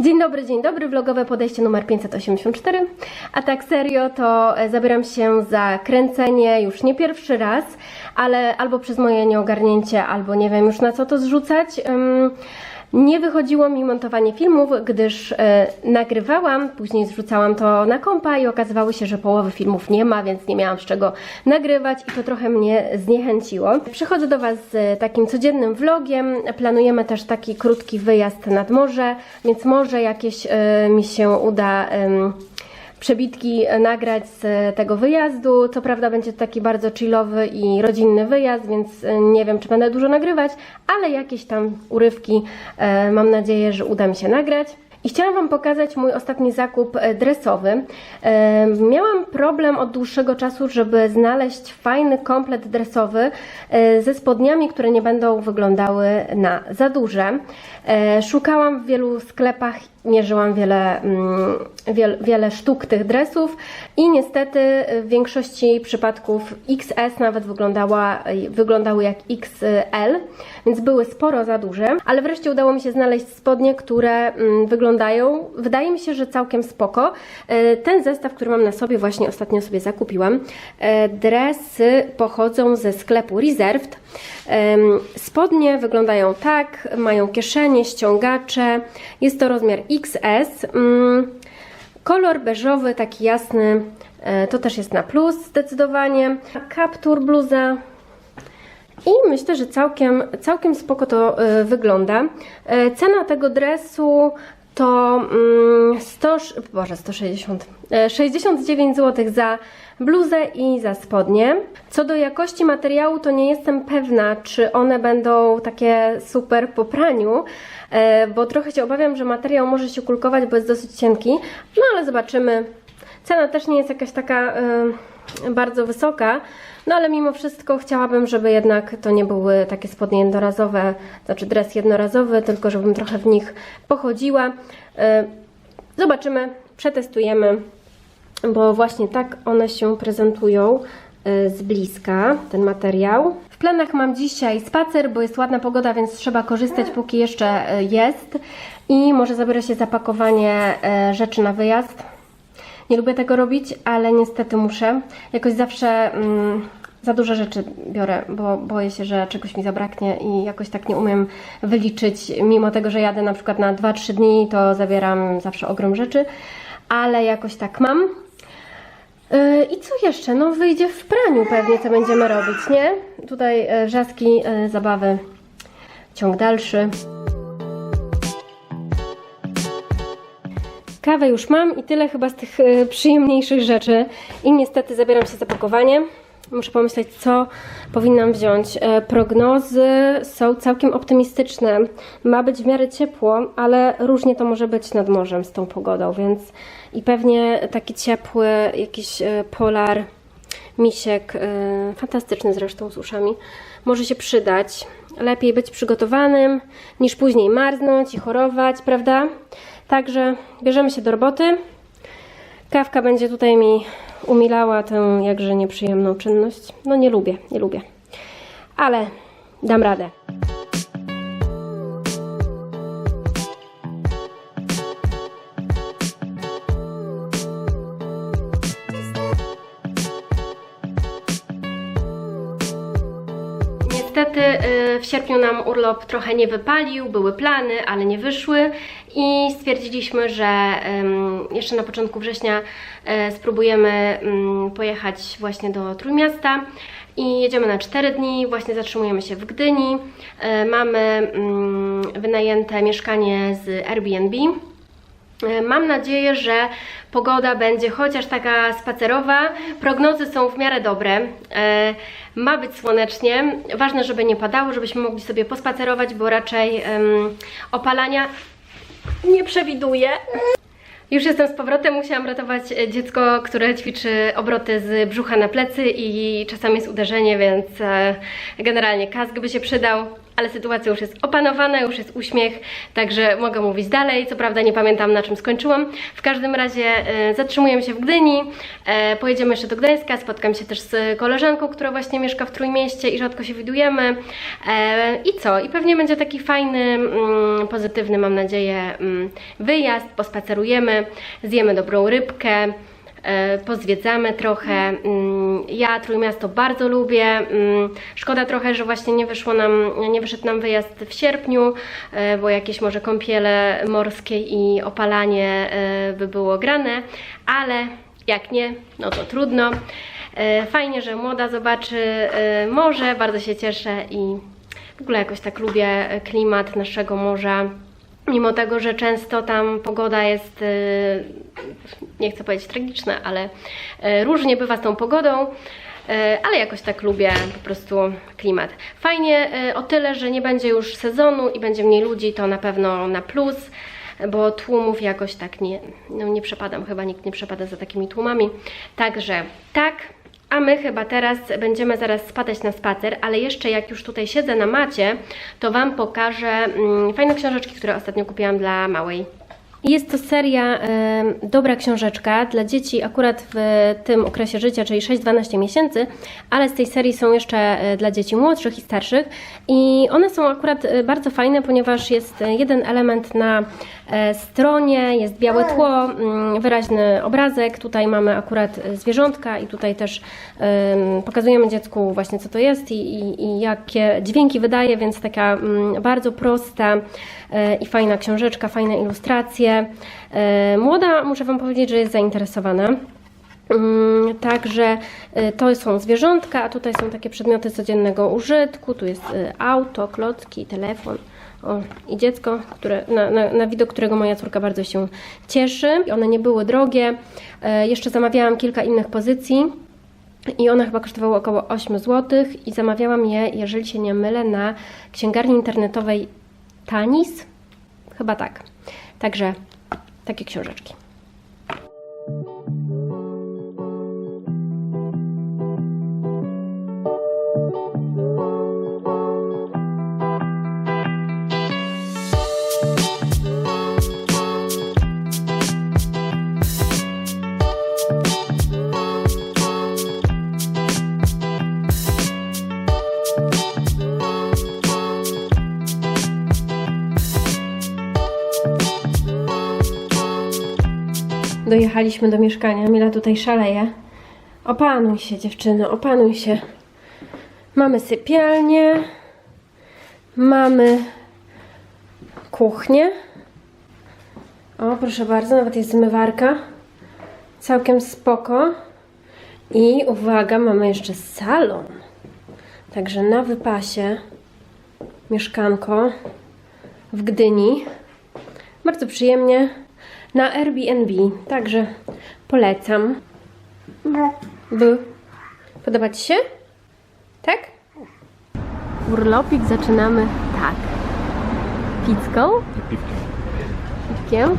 Dzień dobry, dzień dobry, vlogowe podejście numer 584. A tak serio, to e, zabieram się za kręcenie już nie pierwszy raz, ale albo przez moje nieogarnięcie, albo nie wiem już na co to zrzucać. Ym, nie wychodziło mi montowanie filmów, gdyż e, nagrywałam, później zrzucałam to na kompa i okazywało się, że połowy filmów nie ma, więc nie miałam z czego nagrywać i to trochę mnie zniechęciło. Przychodzę do Was z takim codziennym vlogiem. Planujemy też taki krótki wyjazd nad morze, więc może jakieś e, mi się uda. em, przebitki nagrać z tego wyjazdu. Co prawda będzie to taki bardzo chillowy i rodzinny wyjazd, więc e, nie wiem, czy będę dużo nagrywać, ale jakieś tam urywki e, mam nadzieję, że uda mi się nagrać. I chciałam Wam pokazać mój ostatni zakup e, dresowy. E, Miałam problem od dłuższego czasu, żeby znaleźć fajny komplet dresowy e, ze spodniami, które nie będą wyglądały na za duże. Szukałam w wielu sklepach mierzyłam wiele, mm, wiel, wiele sztuk tych dresów i niestety w większości przypadków XS nawet wyglądała, wyglądały jak XL, więc były sporo za duże, ale wreszcie udało mi się znaleźć spodnie, które mm, wyglądają, wydaje mi się, że całkiem spoko. E, Ten zestaw, który mam na sobie, właśnie ostatnio sobie zakupiłam. E, Dresy pochodzą ze sklepu Reserved. Em, Spodnie wyglądają tak, mają kieszenie, ściągacze. Jest to rozmiar XS. Mm, Kolor beżowy, taki jasny, e, to też jest na plus zdecydowanie. Kaptur bluza. I myślę, że całkiem, całkiem spoko to e, wygląda. E, Cena tego dresu to mm, 100, Boże, 160, e, 69 zł za bluzę i za spodnie. Co do jakości materiału, to nie jestem pewna, czy one będą takie super po praniu, e, bo trochę się obawiam, że materiał może się kulkować, bo jest dosyć cienki. No ale zobaczymy. Cena też nie jest jakaś taka e, bardzo wysoka, no ale mimo wszystko chciałabym, żeby jednak to nie były takie spodnie jednorazowe, znaczy dres jednorazowy, tylko żebym trochę w nich pochodziła. E, Zobaczymy, przetestujemy, bo właśnie tak one się prezentują e, z bliska, ten materiał. W planach mam dzisiaj spacer, bo jest ładna pogoda, więc trzeba korzystać póki jeszcze e, jest. I może zabiorę się za pakowanie e, rzeczy na wyjazd. Nie lubię tego robić, ale niestety muszę. Jakoś zawsze mm, za dużo rzeczy biorę, bo boję się, że czegoś mi zabraknie i jakoś tak nie umiem wyliczyć. Mimo tego, że jadę na przykład na 2-3 dni, to zabieram zawsze ogrom rzeczy, ale jakoś tak mam. Yy, I co jeszcze? No wyjdzie w praniu pewnie, co będziemy robić, nie? Tutaj yy, wrzaski, yy, zabawy, ciąg dalszy. Kawę już mam i tyle chyba z tych przyjemniejszych rzeczy. I niestety zabieram się za pakowanie. Muszę pomyśleć, co powinnam wziąć. E, prognozy są całkiem optymistyczne. Ma być w miarę ciepło, ale różnie to może być nad morzem z tą pogodą, więc i pewnie taki ciepły, jakiś e, polar, misiek, e, fantastyczny zresztą z uszami, może się przydać. Lepiej być przygotowanym, niż później marznąć i chorować, prawda? Także bierzemy się do roboty. Kawka będzie tutaj mi umilała tę jakże nieprzyjemną czynność. No nie lubię, nie lubię. Ale dam radę. Niestety y, w sierpniu nam urlop trochę nie wypalił, były plany, ale nie wyszły i stwierdziliśmy, że jeszcze na początku września y, spróbujemy pojechać właśnie do Trójmiasta i jedziemy na 4 dni, właśnie zatrzymujemy się w Gdyni, Y, mamy wynajęte mieszkanie z Airbnb. E, Mam nadzieję, że pogoda będzie chociaż taka spacerowa. Prognozy są w miarę dobre. E, Ma być słonecznie. Ważne, żeby nie padało, żebyśmy mogli sobie pospacerować, bo raczej opalania nie przewiduję. Już jestem z powrotem, musiałam ratować dziecko, które ćwiczy obroty z brzucha na plecy i czasami jest uderzenie, więc e, generalnie kask by się przydał. Ale sytuacja już jest opanowana, już jest uśmiech, także mogę mówić dalej. Co prawda nie pamiętam na czym skończyłam. W każdym razie e, zatrzymujemy się w Gdyni, e, pojedziemy jeszcze do Gdańska, spotkam się też z koleżanką, która właśnie mieszka w Trójmieście i rzadko się widujemy. E, I co? I pewnie będzie taki fajny, mm, pozytywny, mam nadzieję, mm, wyjazd, pospacerujemy, zjemy dobrą rybkę. E, pozwiedzamy trochę. Mm, Ja Trójmiasto bardzo lubię. Mm, Szkoda trochę, że właśnie nie wyszło nam, nie wyszedł nam wyjazd w sierpniu, e, bo jakieś może kąpiele morskie i opalanie e, by było grane, ale jak nie, no to trudno. Fajnie, że młoda zobaczy morze, bardzo się cieszę i w ogóle jakoś tak lubię klimat naszego morza. Mimo tego, że często tam pogoda jest, e, nie chcę powiedzieć tragiczna, ale e, różnie bywa z tą pogodą, e, ale jakoś tak lubię po prostu klimat. Fajnie o tyle, że nie będzie już sezonu i będzie mniej ludzi, to na pewno na plus, bo tłumów jakoś tak nie, no nie przepadam, chyba nikt nie przepada za takimi tłumami. Także tak, a my chyba teraz będziemy zaraz spadać na spacer, ale jeszcze jak już tutaj siedzę na macie, to Wam pokażę mm, fajne książeczki, które ostatnio kupiłam dla małej. Jest to seria dobra książeczka dla dzieci akurat w tym okresie życia, czyli 6-12 miesięcy, ale z tej serii są jeszcze e, dla dzieci młodszych i starszych. I one są akurat e, bardzo fajne, ponieważ jest e, jeden element na stronie, jest białe tło, mm, wyraźny obrazek, tutaj mamy akurat zwierzątka i tutaj też em, pokazujemy dziecku właśnie co to jest i, i, i jakie dźwięki wydaje, więc taka mm, bardzo prosta i fajna książeczka, fajne ilustracje. E, Młoda, muszę Wam powiedzieć, że jest zainteresowana. Mm, Także e, to są zwierzątka, a tutaj są takie przedmioty codziennego użytku. Tu jest e, auto, klocki, telefon. O, i dziecko, które, na, na, na widok którego moja córka bardzo się cieszy. One nie były drogie. Jeszcze zamawiałam kilka innych pozycji. I one chyba kosztowały około 8 zł i zamawiałam je, jeżeli się nie mylę, na księgarni internetowej Tanis. Chyba tak. Także takie książeczki. Dojechaliśmy do mieszkania. Mila tutaj szaleje. Opanuj się, dziewczyno, opanuj się. Mamy sypialnię. Mamy kuchnię. O, proszę bardzo, nawet jest zmywarka. Całkiem spoko. I uwaga, mamy jeszcze salon. Także na wypasie mieszkanko w Gdyni. Bardzo przyjemnie. Na Airbnb, także polecam. B. Podoba Ci się? Tak? Urlopik zaczynamy tak. Pizzką, Piwkiem. piwkiem.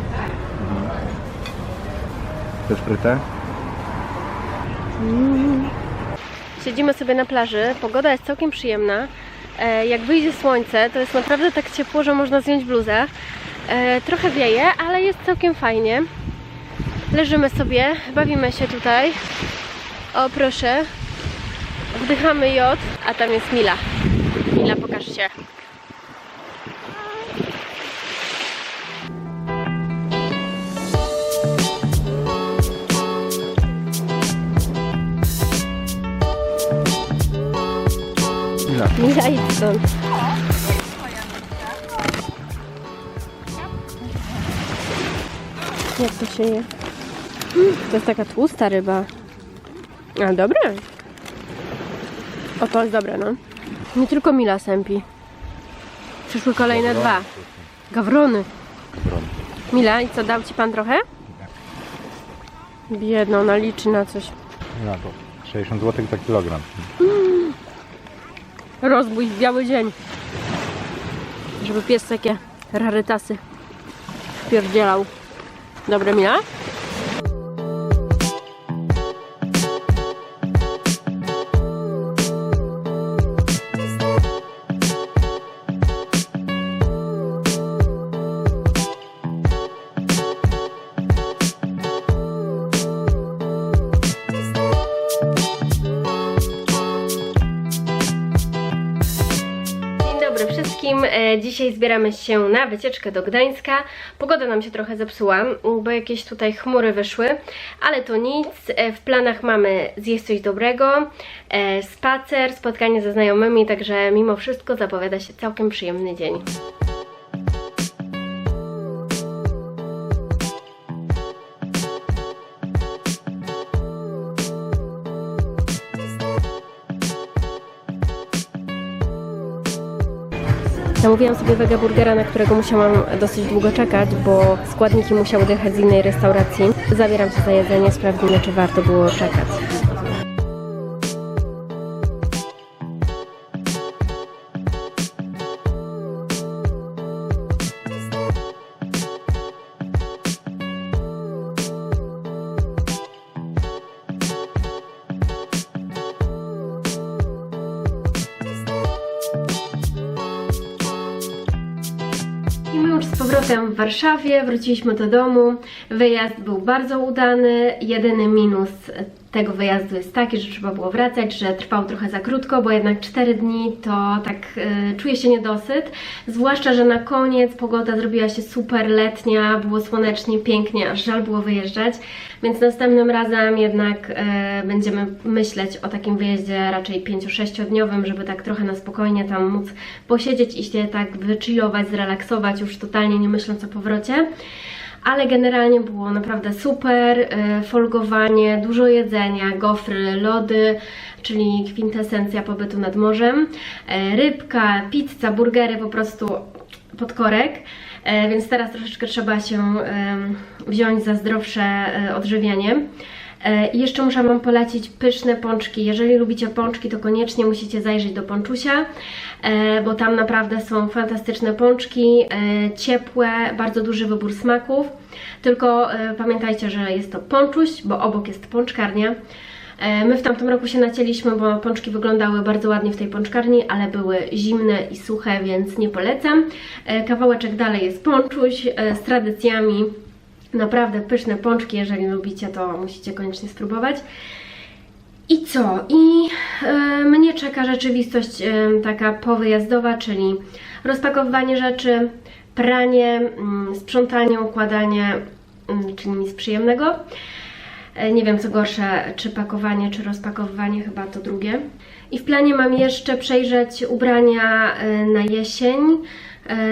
Też frytę? Siedzimy sobie na plaży, pogoda jest całkiem przyjemna. E, jak wyjdzie słońce, to jest naprawdę tak ciepło, że można zdjąć bluzę. E, trochę wieje, ale jest całkiem fajnie. Leżymy sobie, bawimy się tutaj. O proszę, wdychamy jod, a tam jest Mila. Mila, pokaż się. Mila, idź stąd. Jak to się je? To jest taka tłusta ryba. A, dobre. O, to jest dobre, no. Nie tylko Mila sępi. Przyszły kolejne dwa. Gawrony. Mila, i co, dał Ci Pan trochę? Biedno, ona liczy na coś. Ile to? 60 zł za kilogram. Rozbój w biały dzień. Żeby pies takie rarytasy wpierdzielał. Dobre, Mila? E, dzisiaj zbieramy się na wycieczkę do Gdańska. Pogoda nam się trochę zepsuła, bo jakieś tutaj chmury wyszły, ale to nic. E, w planach mamy zjeść coś dobrego, e, spacer, spotkanie ze znajomymi, także mimo wszystko zapowiada się całkiem przyjemny dzień. Zamówiłam sobie wege burgera, na którego musiałam dosyć długo czekać, bo składniki musiały dojechać z innej restauracji. Zabieram się za jedzenie, sprawdzimy, czy warto było czekać. Powrotem w Warszawie, wróciliśmy do domu. Wyjazd był bardzo udany. Jedyny minus tego wyjazdu jest taki, że trzeba było wracać, że trwał trochę za krótko, bo jednak 4 dni to tak y, czuję się niedosyt. Zwłaszcza, że na koniec pogoda zrobiła się super letnia, było słonecznie, pięknie, aż żal było wyjeżdżać. Więc następnym razem jednak y, będziemy myśleć o takim wyjeździe raczej 5-6 dniowym, żeby tak trochę na spokojnie tam móc posiedzieć i się tak wychillować, zrelaksować, już totalnie nie myśląc o powrocie. Ale generalnie było naprawdę super, y, folgowanie, dużo jedzenia, gofry, lody, czyli kwintesencja pobytu nad morzem, y, rybka, pizza, burgery, po prostu pod korek. Y, Więc teraz troszeczkę trzeba się wziąć za zdrowsze y, odżywianie. E, I jeszcze muszę Wam polecić pyszne pączki. Jeżeli lubicie pączki, to koniecznie musicie zajrzeć do Pączusia, e, bo tam naprawdę są fantastyczne pączki, e, ciepłe, bardzo duży wybór smaków. Tylko pamiętajcie, że jest to Pączuś, bo obok jest pączkarnia. My w tamtym roku się nacięliśmy, bo pączki wyglądały bardzo ładnie w tej pączkarni, ale były zimne i suche, więc nie polecam. Kawałeczek dalej jest Pączuś z tradycjami. Naprawdę pyszne pączki, jeżeli lubicie, to musicie koniecznie spróbować. I co? I e, mnie czeka rzeczywistość e, taka powyjazdowa, czyli rozpakowywanie rzeczy, pranie, mm, sprzątanie, układanie, mm, czyli nic przyjemnego. E, Nie wiem co gorsze, czy pakowanie, czy rozpakowywanie, chyba to drugie. I w planie mam jeszcze przejrzeć ubrania na jesień,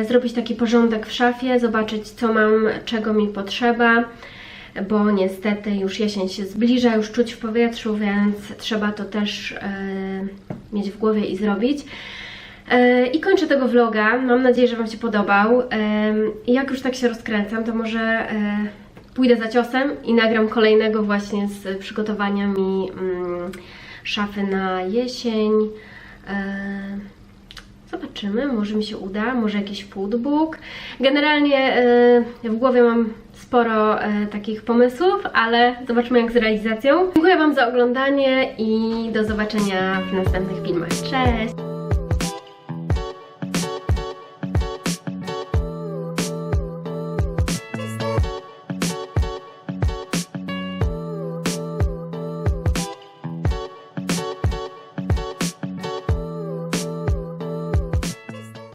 zrobić taki porządek w szafie, zobaczyć co mam, czego mi potrzeba, bo niestety już jesień się zbliża, już czuć w powietrzu, więc trzeba to też e, mieć w głowie i zrobić. E, I kończę tego vloga. Mam nadzieję, że Wam się podobał. E, jak już tak się rozkręcam, to może e, pójdę za ciosem i nagram kolejnego właśnie z przygotowaniami mm, szafy na jesień. Zobaczymy, może mi się uda, może jakiś foodbook. Generalnie e, w głowie mam sporo e, takich pomysłów, ale zobaczmy jak z realizacją. Dziękuję Wam za oglądanie i do zobaczenia w następnych filmach. Cześć!